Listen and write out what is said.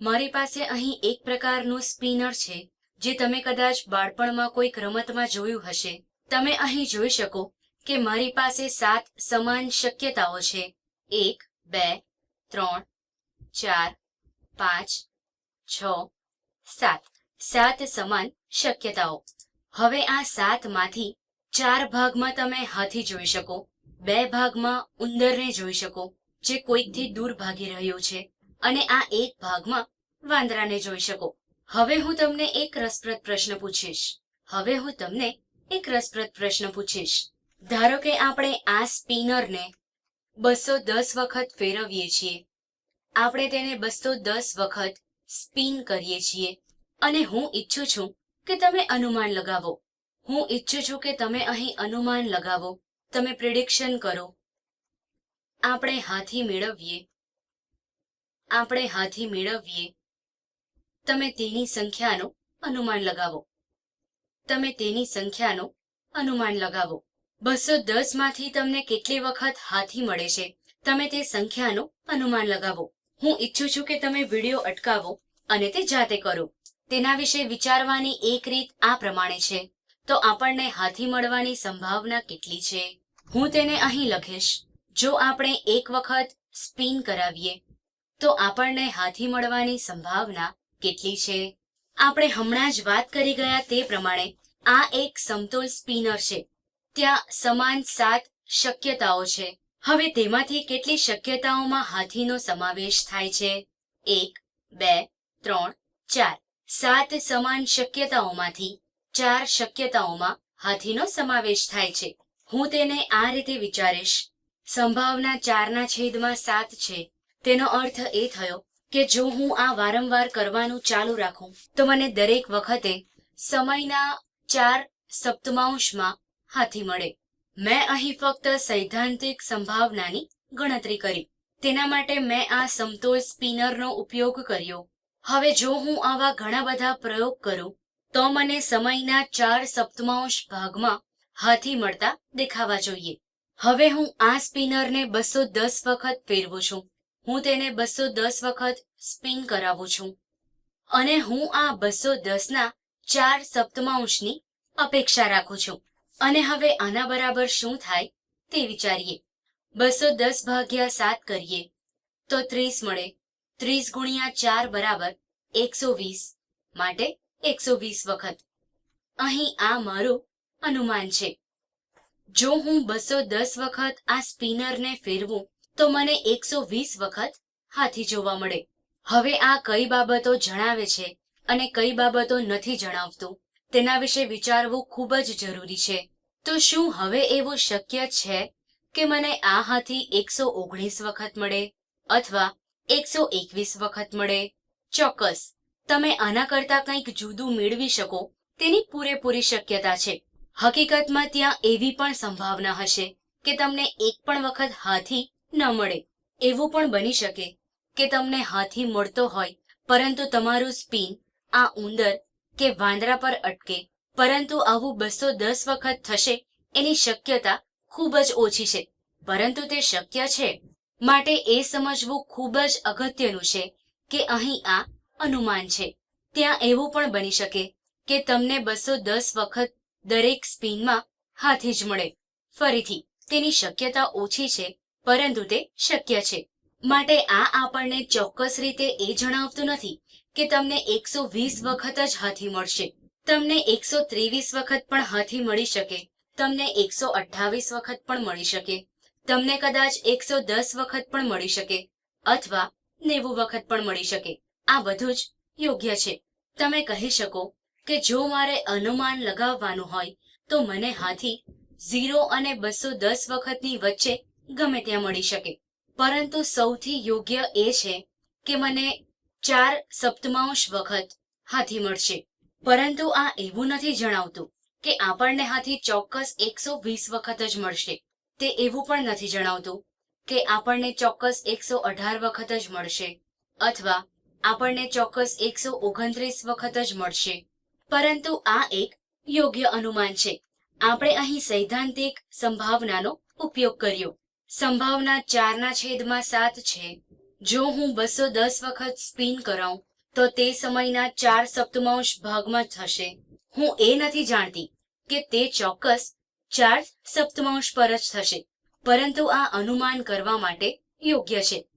મારી પાસે અહીં એક પ્રકારનું સ્પિનર છે, જે તમે કદાચ બાળપણમાં કોઈક રમતમાં જોયું હશે. તમે અહીં જોઈ શકો કે મારી પાસે સાત સમાન શક્યતાઓ છે. એક, બે, ત્રણ, ચાર, પાંચ, છ, સાત. સાત સમાન શક્યતાઓ. હવે આ સાતમાંથી ચાર ભાગમાં તમે હાથી જોઈ શકો, બે ભાગમાં ઉંદરને જોઈ શકો, જે કોઈકથી દૂર ભાગી રહ્યું છે. અને આ એક ભાગમાં વાંદરાને જોઈ શકો. હવે હું તમને એક રસપ્રદ પ્રશ્ન પૂછીશ. હવે હું તમને એક રસપ્રદ પ્રશ્ન પૂછીશ. ધારો કે આપણે આ સ્પિનરને બસો દસ વખત ફેરવીએ છીએ. આપણે તેને બસો દસ વખત સ્પિન કરીએ છીએ. અને હું ઈચ્છું છું કે તમે અનુમાન લગાવો. હું ઈચ્છું છું કે તમે અહીં અનુમાન લગાવો. તમે પ્રિડિક્શન કરો. આપણે હાથી મેળવીએ. આપણે હાથી મેળવીએ. તમે તેની સંખ્યાનો અનુમાન લગાવો. તમે તેની સંખ્યાનો અનુમાન લગાવો. બસો દસમાંથી તમને કેટલી વખત હાથી મળે છે? તમે તે સંખ્યાનો અનુમાન લગાવો. હું ઈચ્છું છું કે તમે વીડિયો અટકાવો અને તે જાતે કરો. તેના વિશે વિચારવાની એક રીત આ પ્રમાણે છે. તો આપણને હાથી મળવાની સંભાવના કેટલી છે? હું તેને અહીં લખીશ. જો આપણે એક વખત સ્પિન કરાવીએ તો આપણને હાથી મળવાની સંભાવના કેટલી છે? આપણે હમણાં જ વાત કરી ગયા તે પ્રમાણે આ એક સમતોલ સ્પિનર છે. ત્યાં સમાન સાત શક્યતાઓ છે. હવે તેમાંથી કેટલી શક્યતાઓમાં હાથીનો સમાવેશ થાય છે? એક, બે, ત્રણ, ચાર. સાત સમાન શક્યતાઓમાંથી ચાર શક્યતાઓમાં હાથીનો સમાવેશ થાય છે. હું તેને આ રીતે વિચારીશ. સંભાવના ચારના છેદમાં સાત છે. તેનો અર્થ એ થયો કે જો હું આ વારંવાર કરવાનું ચાલુ રાખું, તો મને દરેક વખતે સમયના ચાર સપ્તમાંશમાં હાથી મળે. મેં અહીં ફક્ત સૈદ્ધાંતિક સંભાવનાની ગણતરી કરી. તેના માટે મેં આ સમતોલ સ્પિનરનો ઉપયોગ કર્યો. હવે જો હું આવા ઘણા બધા પ્રયોગ કરું, તો મને સમયના ચાર સપ્તમાંશ ભાગમાં હાથી મળતા દેખાવા જોઈએ. હવે હું આ સ્પિનરને બસો દસ વખત ફેરવું છું. હું તેને બસો દસ વખત સ્પિન કરાવું છું. અને હું આ બસો દસના ચાર સપ્તમાંશની અપેક્ષા રાખું છું. અને હવે આના બરાબર શું થાય તે વિચારીએ. બસો દસ ભાગ્યા સાત કરીએ. તો ત્રીસ મળે. ત્રીસ ગુણ્યા ચાર બરાબર એકસો વીસ માટે એકસો વીસ વખત. અહીં આ મારું અનુમાન છે. જો હું બસો દસ વખત આ સ્પિનરને ફેરવું તો મને એકસો વીસ વખત હાથી જોવા મળે. હવે આ કઈ બાબતો જણાવે છે અને કઈ બાબતો નથી જણાવતું, તેના વિશે વિચારવું ખૂબ જ જરૂરી છે. તો શું હવે એવું શક્ય છે કે મને આ હાથી એકસો ઓગણીસ વખત મળે અથવા એકસો એકવીસ વખત મળે? ચોક્કસ, તમે આના કરતા કંઈક જુદું મેળવી શકો, તેની પૂરેપૂરી શક્યતા છે. હકીકતમાં ત્યાં એવી પણ સંભાવના હશે કે તમને એક પણ વખત હાથી ન મળે. એવું પણ બની શકે કે તમને હાથી મળતો હોય, પરંતુ તમારું સ્પિન આ ઉંદર કે વાંદરા પર અટકે, પરંતુ આવું બસો દસ વખત થશે એની શક્યતા ખૂબ જ ઓછી છે. પરંતુ તે શક્ય છે. માટે એ સમજવું ખૂબ જ અગત્યનું છે કે અહીં આ અનુમાન છે. ત્યાં એવું પણ બની શકે કે તમને બસો દસ વખત દરેક સ્પિનમાં હાથી જ મળે. ફરીથી, તેની શક્યતા ઓછી છે પરંતુ તે શક્ય છે. માટે આ આપણને ચોક્કસ રીતે એ જણાવતું નથી કે તમને એકસો વીસ વખત જ હાથી મળશે. તમને એકસો ત્રેવીસ વખત પણ હાથી મળી શકે. તમને એકસો અઠ્ઠાવીસ વખત પણ મળી શકે. તમને કદાચ એકસો દસ વખત પણ મળી શકે. અથવા નેવું વખત પણ મળી શકે. આ બધું જ યોગ્ય છે. તમે કહી શકો કે જો મારે અનુમાન લગાવવાનું હોય, તો મને હાથી ઝીરો અને બસો દસ વખતની વચ્ચે ગમે ત્યાં મળી શકે. પરંતુ સૌથી યોગ્ય એ છે કે મને ચાર સપ્તમાંશ વખત હાથી મળશે. પરંતુ આ એવું નથી જણાવતું કે આપણને હાથી ચોક્કસ એકસો વીસ વખત જ મળશે. તે એવું પણ નથી જણાવતું કે આપણને ચોક્કસ એકસો અઢાર વખત જ મળશે અથવા આપણને ચોક્કસ એકસો ઓગણત્રીસ વખત જ મળશે. પરંતુ આ એક યોગ્ય અનુમાન છે. આપણે અહીં સૈદ્ધાંતિક સંભાવનાનો ઉપયોગ કર્યો. સંભાવના ચારના છેદમાં સાત છે. જો હું બસો દસ વખત સ્પિન કરાઉં, તો તે સમયના ચાર સપ્તમાંશ ભાગમાં થશે. હું એ નથી જાણતી કે તે ચોક્કસ ચાર સપ્તમાંશ પર જ થશે, પરંતુ આ અનુમાન કરવા માટે યોગ્ય છે.